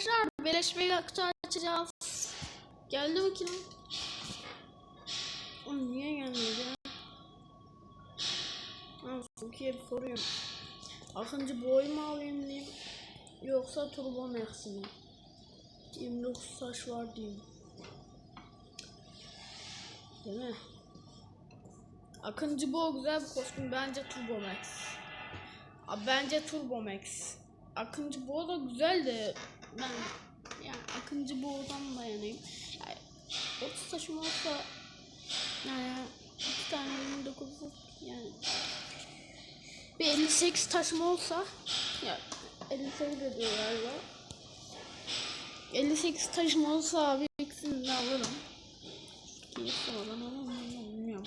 Arkadaşlar beleş mega kutu açacağız. Geldi lan? Oğlum niye gelmedi ya? Ha, Funky'ye bir soruyorum. Akıncı boy mu alayım diyeyim. Yoksa Turbo Max mi? 29 saç var diyeyim. Değil mi? Akıncı bu güzel bir kostüm. Bence Turbo Max. Abi bence Turbo Max. Akıncı bu da güzel de ben yani Akıncı Boğa'dan da yanayım. Yani 30 taşım olsa yani iki tane 29 yani bir 58 taşım olsa ya 58 de diyor galiba 58 taşım olsa abi ikisini de alırım. Sonradan alırım mı bilmiyorum.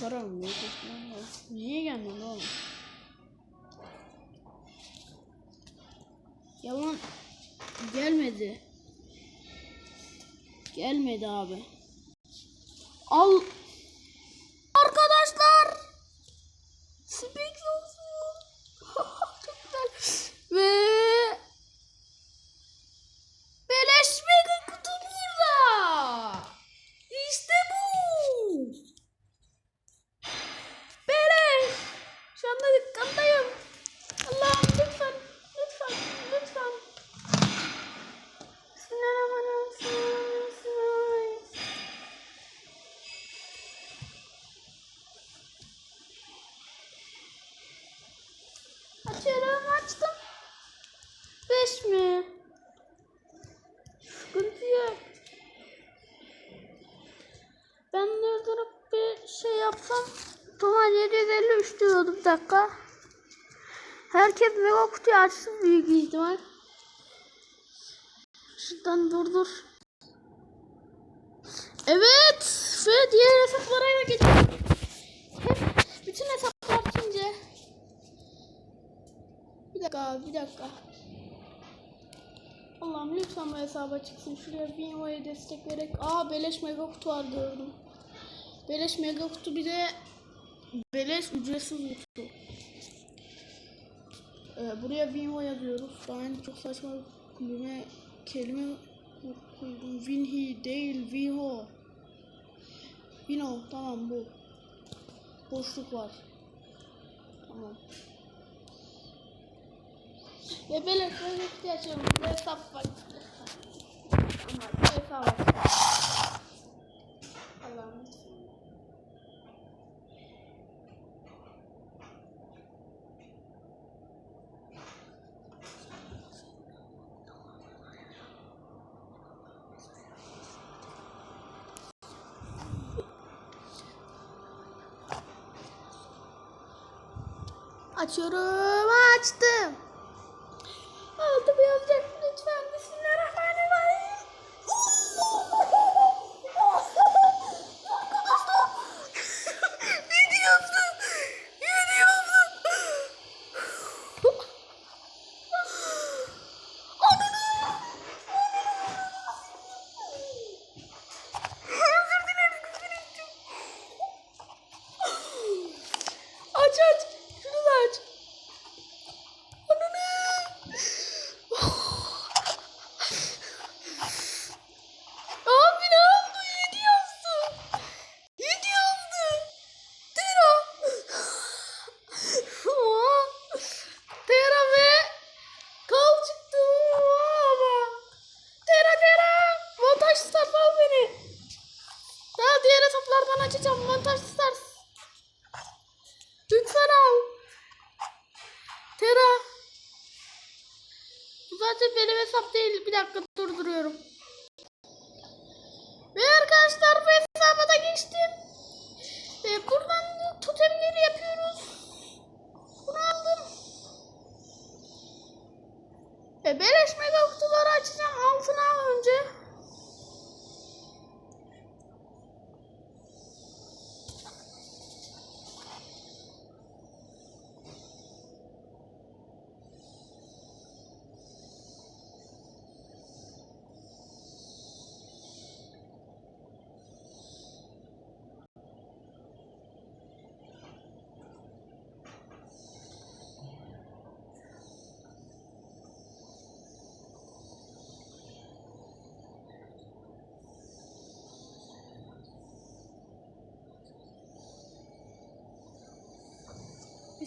Sorarım. Niye gelmedi oğlum? Yalan gelmedi. Gelmedi abi. Al. Arkadaşlar. Speak yazıyor. Çok güzel. Ve Beleş mega kutu burada. İşte bu. Beleş. Şu anda dükkandayım. Allah'ım lütfen. Lütfen. Lütfen. Bismillahirrahmanirrahim. Açıyorum açtım. Beş mi? Sıkıntı yok. Ben durdurup bir şey yapsam Tamam 753 diyordu bir dakika. Herkes mega kutuyu açsın büyük ihtimal. Şuradan durdur. Evet ve diğer hesaplara eve geçelim. Hep bütün hesaplar bitince. Bir dakika bir dakika. Allah'ım lütfen bu hesaba çıksın. Şuraya Binvo'ya destek vererek. Aa beleş mega kutu var gördüm. Beleş mega kutu bir de beleş ücretsiz kutu. Ee, buraya Vinho yazıyoruz. Ben çok saçma bir kelime, koydum. Vinhi değil Vinho. Vinho tamam bu. Boşluk var. Tamam. Ve böyle böyle hesap var. Ama bu hesap var. Allah'ım lütfen. Açıyorum. Açtım. Aldım yazacak lütfen. Bismillahirrahmanirrahim. Arkadaşlar. ne diyorsun? Ne diyorsun? Ananı. Özür dilerim. küfür ettim. Aç aç. Şunu da aç. Ananı. Abi ne oldu? Yedi yazdı. Yedi yazdı. Tera. Tera ve kal çıktı ama. Tera Tera. Montaj start al beni. Daha diğer hesaplardan açacağım. Montaj start. Lütfen al. Tera. Zaten benim hesap değil. Bir dakika durduruyorum. Ve arkadaşlar bu hesaba da geçtim. Ve buradan totemleri yapıyoruz. Bunu aldım. Ve beleş mega kutuları açacağım. Altına al önce.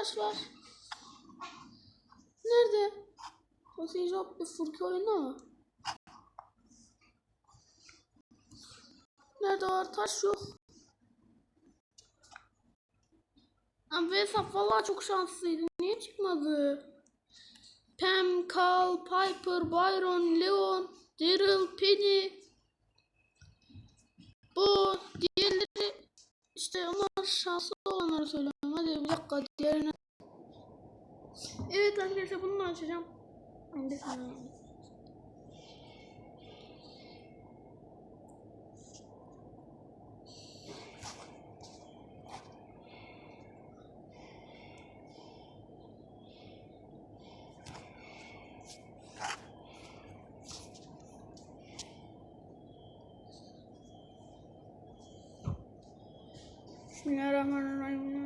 Var? Nerede? O Job bir Furki oyunda mı? Nerede var? Taş yok. Abi hesap vallahi çok şanslıydı. Niye çıkmadı? Pam, Carl, Piper, Byron, Leon, Daryl, Penny. Bu diğerleri işte onlar şanslı olanları söylüyorum. Hadi bir dakika diğerine. Evet arkadaşlar bunu açacağım. Bir saniye. Bismillahirrahmanirrahim.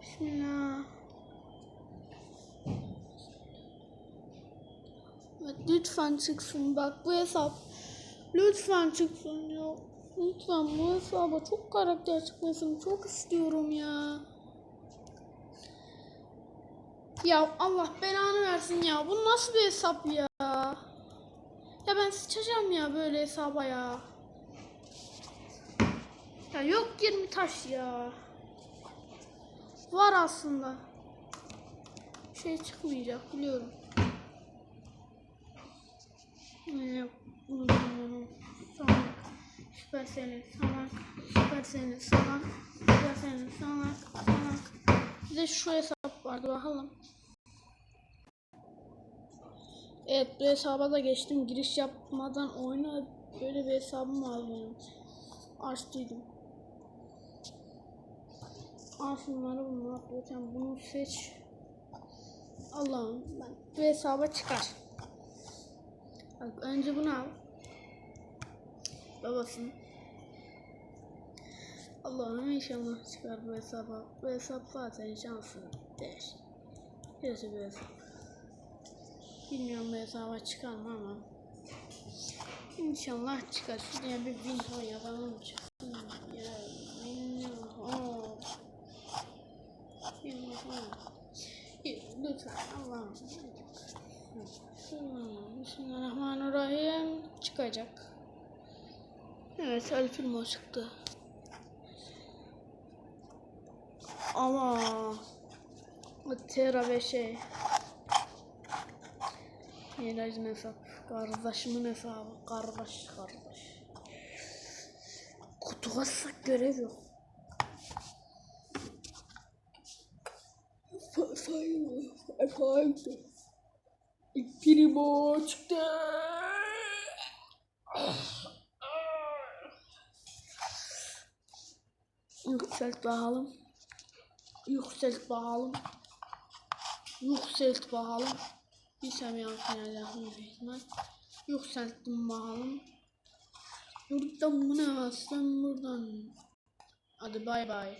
Bismillah. Evet, lütfen çıksın bak bu hesap. Lütfen çıksın ya. Lütfen bu hesaba çok karakter çıkmasını çok istiyorum ya. Ya Allah belanı versin ya. Bu nasıl bir hesap ya? Ya ben sıçacağım ya böyle hesaba ya. Ya yok 20 taş ya. Var aslında. Şey çıkmayacak biliyorum. Ee, salak. Süper seni salak. Süper seni salak. Süper seni salak. Salak. Bir de şu hesap vardı bakalım. Evet bu hesaba da geçtim. Giriş yapmadan oyuna böyle bir hesabım var benim. Açtıydım. Al şunları bunlar. Lütfen bunu seç. Allah'ım ben bu hesaba çıkar. Bak önce bunu al. Babasın. Allah'ım inşallah çıkar bu hesaba. Bu hesap zaten şanslı değil. Kötü bir hesap. Bilmiyorum bu hesaba çıkar mı ama. İnşallah çıkar. Şuraya bir bin ton yazalım çıksın. Ya, ton. Lütfen Allah'ım. Bismillahirrahmanirrahim. Çıkacak. Evet, El Primo çıktı. Ama o Terra ve şey Miraj'ın hesap. Kardeşimin hesabı. Kardeş kardeş. Kutu bassak görev yok. Sayın efendim. Primo çıktı. Yükselt bakalım. Yükselt bakalım. Yükselt bakalım. Bir seviye finalde ihtimal. Yükselttim bakalım. Buradan bunu bastım buradan. Hadi bay bay.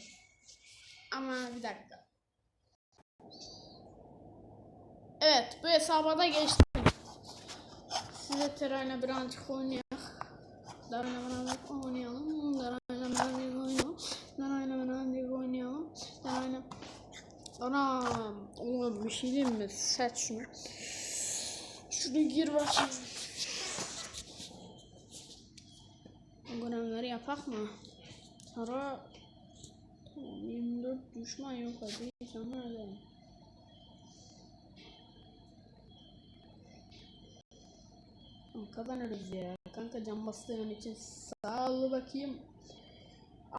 Ama bir dakika. Evet bu hesaba da geçtim. Size Terayla birazcık oynayalım. Darayla birazcık oynayalım. Darayla birazcık oynayalım. Darayla birazcık oynayalım. Darayla... Anam. Oğlum bir şey diyeyim mi? Seç şunu. Şuraya gir bakayım. Görevleri yapak mı? Sonra tamam 24 düşman yok hadi sonra edelim. Kazanırız ya. Kanka can bastığın için sağ ol bakayım.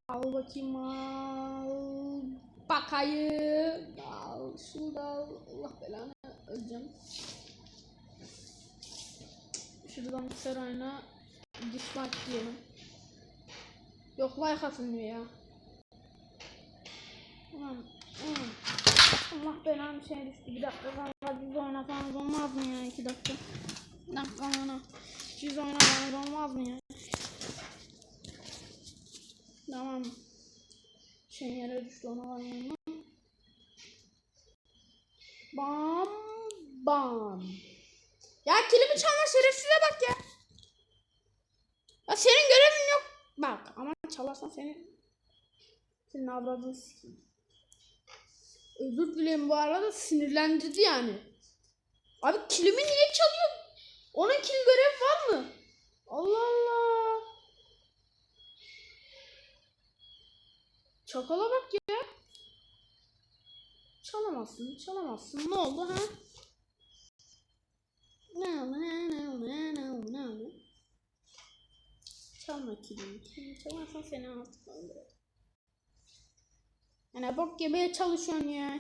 Al bakayım al. Bakayım. Al şunu da al. Allah belanı öleceğim. Şuradan Seray'la dislike diyelim. Yok like atılmıyor ya. Ulan, ulan. Allah belanı şey düştü. Bir dakika kanka düz oynasanız olmaz mı ya? iki dakika. Düz oynasanız olmaz mı ya? Tamam. Şey yere düştü ona mı? Bam bam. Ya kilimi çalma şerefsize bak ya. Ya senin görevin yok. Bak ama çalarsan seni senin avradını sikeyim. Özür dilerim bu arada sinirlendirdi yani. Abi kilimi niye çalıyor? Onun kill görevi var mı? Allah Allah. Çakala bak ya. Çalamazsın, çalamazsın. Ne oldu ha? Ne oldu, ne oldu, ne oldu, ne oldu? Çalma. Kilimi çalarsan seni artık öldürürüm. Yani bok gibi çalışıyorsun ya.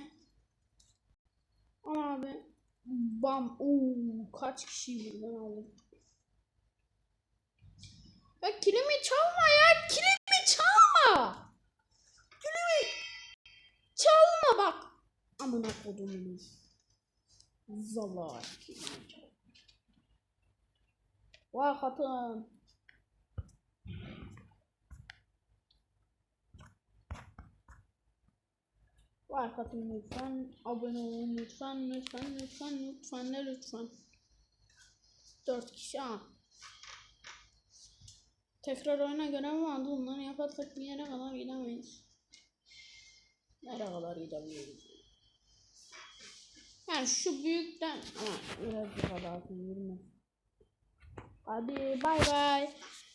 Ama abi. Bam. Oo, kaç kişi birden aldım. Ya kilimi çalma ya. Kilimi çalma. Kilimi çalma bak. Amına kodumun. Zala kilimi çalma. Vay hatun. Like atın lütfen. Abone olun lütfen. Lütfen lütfen lütfen de lütfen. 4 kişi ha. Tekrar oyuna görev vardı. Onları yaparsak bir yere kadar gidemeyiz. Nereye kadar gidebiliriz? Yani şu büyükten ama biraz daha kadar yürüme. Hadi bay bay.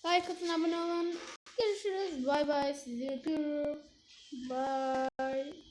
Like atın abone olun. Görüşürüz. Bay bay. Sizi öpüyorum. Bye.